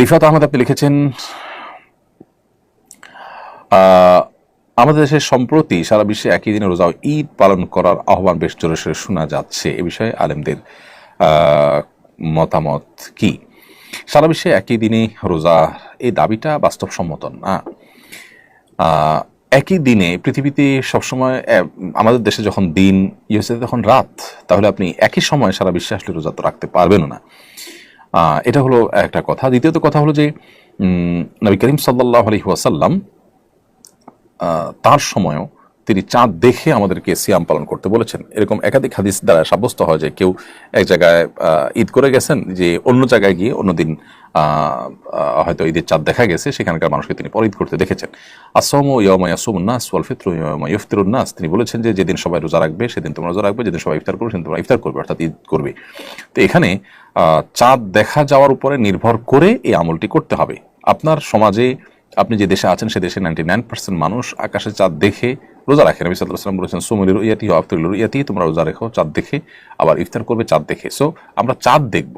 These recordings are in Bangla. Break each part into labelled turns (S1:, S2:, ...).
S1: রিফাত আহমদ, আপনি লিখেছেন আমাদের দেশে সম্প্রতি সারা বিশ্বে একই দিনে রোজা ঈদ পালন করার আহ্বান বেশ জোরে সোরে শোনা যাচ্ছে। এ বিষয়ে আলেমদের মতামত কি? সারা বিশ্বে একই দিনে রোজা এই দাবিটা বাস্তবসম্মত না। একই দিনে পৃথিবীতে সবসময় আমাদের দেশে যখন দিন, ইউএসএ তখন রাত, তাহলে আপনি একই সময় সারা বিশ্বে আসলে রোজা তো রাখতে পারবেন না। এটা হলো একটা কথা। দ্বিতীয়ত কথা হলো যে নবী করিম সাল্লাহ আলহি ওয়াসাল্লাম তার সময়ও তিনি চাঁদ দেখে আমাদেরকে সিয়াম পালন করতে বলেছেন। এরকম একাধিক হাদিস দ্বারা সাব্যস্ত হয় যে কেউ এক জায়গায় ঈদ করে গেছেন, যে অন্য জায়গায় গিয়ে অন্যদিন হয়তো ঈদের চাঁদ দেখা গেছে, সেখানকার মানুষকে তিনি পর ঈদ করতে দেখেছেন। আসম ইয়মা ইয়াসুমুন্নাস ওয়াল ফিত্র ইয়মা ইফতিরুন্নাস তিনি বলেছেন যে যেদিন সবাই রোজা রাখবে, সেদিন তোমরা রোজা রাখবে, যেদিন সবাই ইফতার করবে, সেদিন তোমরা ইফতার করবে, অর্থাৎ ঈদ করবে। তো এখানে চাঁদ দেখা যাওয়ার উপরে নির্ভর করে এই আমলটি করতে হবে। আপনার সমাজে আপনি যে দেশে আছেন, সে দেশে নাইনটি নাইন পার্সেন্ট মানুষ আকাশে চাঁদ দেখে রোজা রাখে নবী সাল্লাহ সাল্লাম বলেছেন সুমলির ইয়াতি আফতুল্লুর ইয়াতি তোমরা রোজা রেখো, চাঁদ দেখে, আবার ইফতার করবে চাঁদ দেখে। সো আমরা চাঁদ দেখব।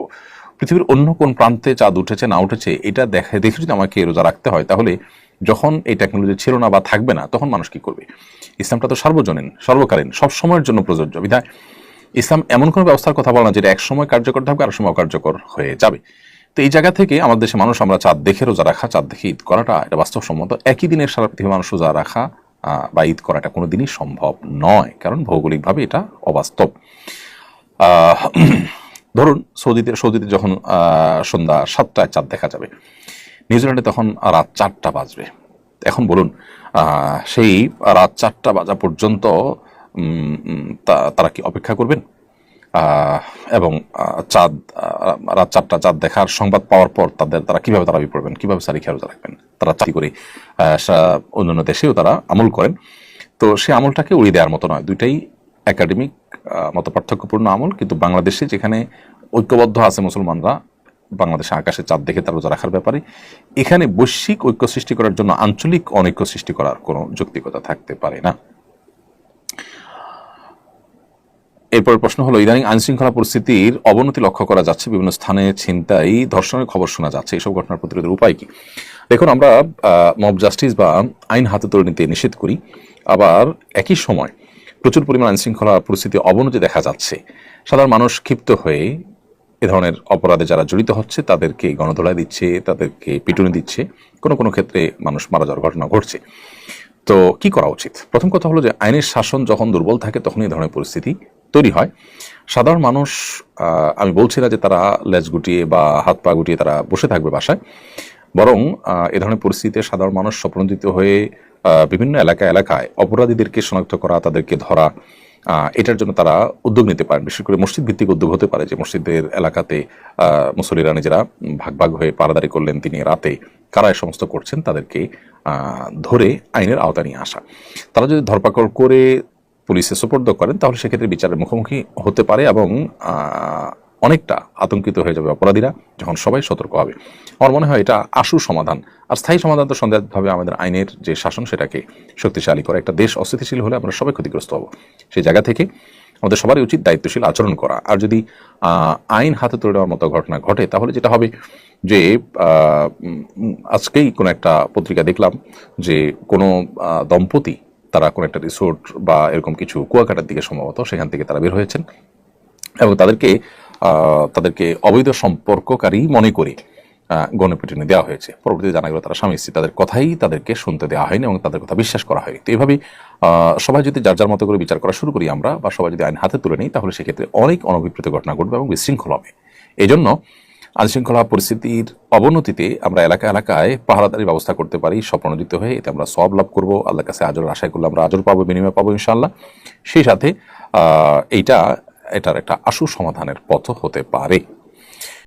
S1: পৃথিবীর অন্য কোন প্রান্তে চাঁদ উঠেছে, না উঠেছে, এটা দেখে দেখে যদি আমাকে রোজা রাখতে হয়, তাহলে যখন এই টেকনোলজি ছিল না বা থাকবে না, তখন মানুষ কি করবে? ইসলামটা তো সার্বজনীন, সর্বকালীন, সব সময়ের জন্য প্রযোজ্য। বিধায় ইসলাম এমন কোনো ব্যবস্থার কথা বলে না, যেটা এক সময় কার্যকর থাকবে আর সময় অকার্যকর হয়ে যাবে। তো এই জায়গা থেকে আমাদের দেশে মানুষ আমরা চাঁদ দেখে রোজা রাখা, চাঁদ দেখে ঈদ করাটা, এটা বাস্তবসম্মত। একই দিনের সারা পৃথিবীর মানুষ রোজা রাখা বা ঈদ করাটা কোনোদিনই সম্ভব নয়। কারণ ভৌগোলিকভাবে এটা অবাস্তব। ধরুন সৌদিতে সৌদিতে যখন সন্ধ্যা সাতটায় চাঁদ দেখা যাবে। নিউজিল্যান্ডে তখন রাত চারটা বাজবে। এখন বলুন সেই রাত চারটা বাজা পর্যন্ত তারা কি অপেক্ষা করবেন? এবং চাঁদ রাত চারটা চাঁদ দেখার সংবাদ পাওয়ার পর তাদের তারা কীভাবে তারাবি পড়বেন কীভাবে সারি খেয়াল রাখবেন? তারা চাকরি করে সা- অন্যান্য দেশেও তারা আমল করেন। তো সেই আমলটাকে উড়িয়ে দেওয়ার মতো নয়। দুইটাই একাডেমিক মত পার্থক্যপূর্ণ আমল। কিন্তু বাংলাদেশে যেখানে ঐক্যবদ্ধ আছে মুসলমানরা, বাংলাদেশে আকাশে চাঁদ দেখে তার রোজা রাখার ব্যাপারে, এখানে বৈশ্বিক ঐক্য সৃষ্টি করার জন্য আঞ্চলিক অনৈক্য সৃষ্টি করার কোনো যৌক্তিকতা থাকতে পারে না। এরপর প্রশ্ন হলো, ইদানিং আইনশৃঙ্খলা পরিস্থিতির অবনতি লক্ষ্য করা যাচ্ছে, বিভিন্ন স্থানে ছিনতাই, ধর্ষণের খবর শোনা যাচ্ছে এইসব ঘটনার প্রতিরোধের উপায় কি? দেখুন, আমরা মব জাস্টিস বা আইন হাতে তুলে নিতে নিষেধ করি, আবার একই সময় প্রচুর পরিমাণ আইনশৃঙ্খলা পরিস্থিতি অবনতি দেখা যাচ্ছে। সাধারণ মানুষ ক্ষিপ্ত হয়ে এ ধরনের অপরাধে যারা জড়িত হচ্ছে, তাদেরকে গণধোলাই দিচ্ছে, তাদেরকে পিটুনি দিচ্ছে, কোনো কোনো ক্ষেত্রে মানুষ মারা যাওয়ার ঘটনা ঘটছে। তো কি করা উচিত? প্রথম কথা হলো যে, আইনের শাসন যখন দুর্বল থাকে তখন এই ধরনের পরিস্থিতি তৈরি হয়। সাধারণ মানুষ আমি বলছি না যে তারা লেজ গুটিয়ে বা হাত পা গুটিয়ে তারা বসে থাকবে বাসায়। বরং এ ধরনের পরিস্থিতিতে সাধারণ মানুষ স্বপ্নদিত হয়ে বিভিন্ন এলাকা এলাকায় অপরাধীদেরকে শনাক্ত করা তাদেরকে ধরা এটার জন্য তারা উদ্যোগ নিতে পারেন। বিশেষ করে মসজিদ ভিত্তিক উদ্যোগ হতে পারে যে মসজিদের এলাকাতে আহ, মুসল্লিরা নিজেরা ভাগ ভাগ হয়ে পারাদারি করলেন তিনি রাতে। কারা এ সমস্ত করছেন তাদেরকে ধরে আইনের আওতা নিয়ে আসা। তারা যদি ধরপাকড় করে পুলিশে সোপর্দ করেন, তাহলে সেক্ষেত্রে বিচারের মুখোমুখি হতে পারে এবং অনেকটা আতঙ্কিত হয়ে যাবে অপরাধীরা যখন সবাই সতর্ক হবে। আমার মনে হয় এটা আশু সমাধান। আর স্থায়ী সমাধান তো সন্দেহভাবে আমাদের আইনের যে শাসন সেটাকে শক্তিশালী করে। একটা দেশ অস্থিতিশীল হলে আমরা সবাই ক্ষতিগ্রস্ত হব। সেই জায়গা থেকে আমাদের সবারই উচিত দায়িত্বশীল আচরণ করা। আর যদি আইন হাতে তুলে নেওয়ার মতো ঘটনা ঘটে, তাহলে যেটা হবে যে আজকেই কোনো একটা পত্রিকা দেখলাম যে কোনো দম্পতি তারা কোনো একটা রিসোর্ট বা এরকম কিছু কুয়াকাটার দিকে সম্ভবত সেখান থেকে তারা বের হয়েছেন এবং তাদেরকে তাদেরকে অবৈধ সম্পর্ককারী মনে করে গণপিটুনি দেওয়া হয়েছে। পরবর্তীতে জানা গেল তারা স্বামী স্ত্রী, তাদের কথাই তাদেরকে শুনতে দেওয়া হয়নি এবং তাদের কথা বিশ্বাস করা হয়নি। তো এইভাবে সবাই যদি যার যার মতো করে বিচার করা শুরু করি আমরা বা সবাই যদি আইন হাতে তুলে নিই, তাহলে সেক্ষেত্রে অনেক অনভিপ্রেত ঘটনা ঘটবে এবং বিশৃঙ্খল হবে। এই জন্য আইনশৃঙ্খলা পরিস্থিতির অবনতিতে আমরা এলাকা এলাকায় পাহারাদারি ব্যবস্থা করতে পারি, স্বপ্নজিত হয়ে এতে আমরা সব লাভ করব। আল্লাহ কাছে আজর আশায় করলে আমরা আজর পাবো, বিনিময় পাবো ইনশাল্লাহ সেই সাথে এইটা, এটার একটা আশু সমাধানের পথ হতে পারে।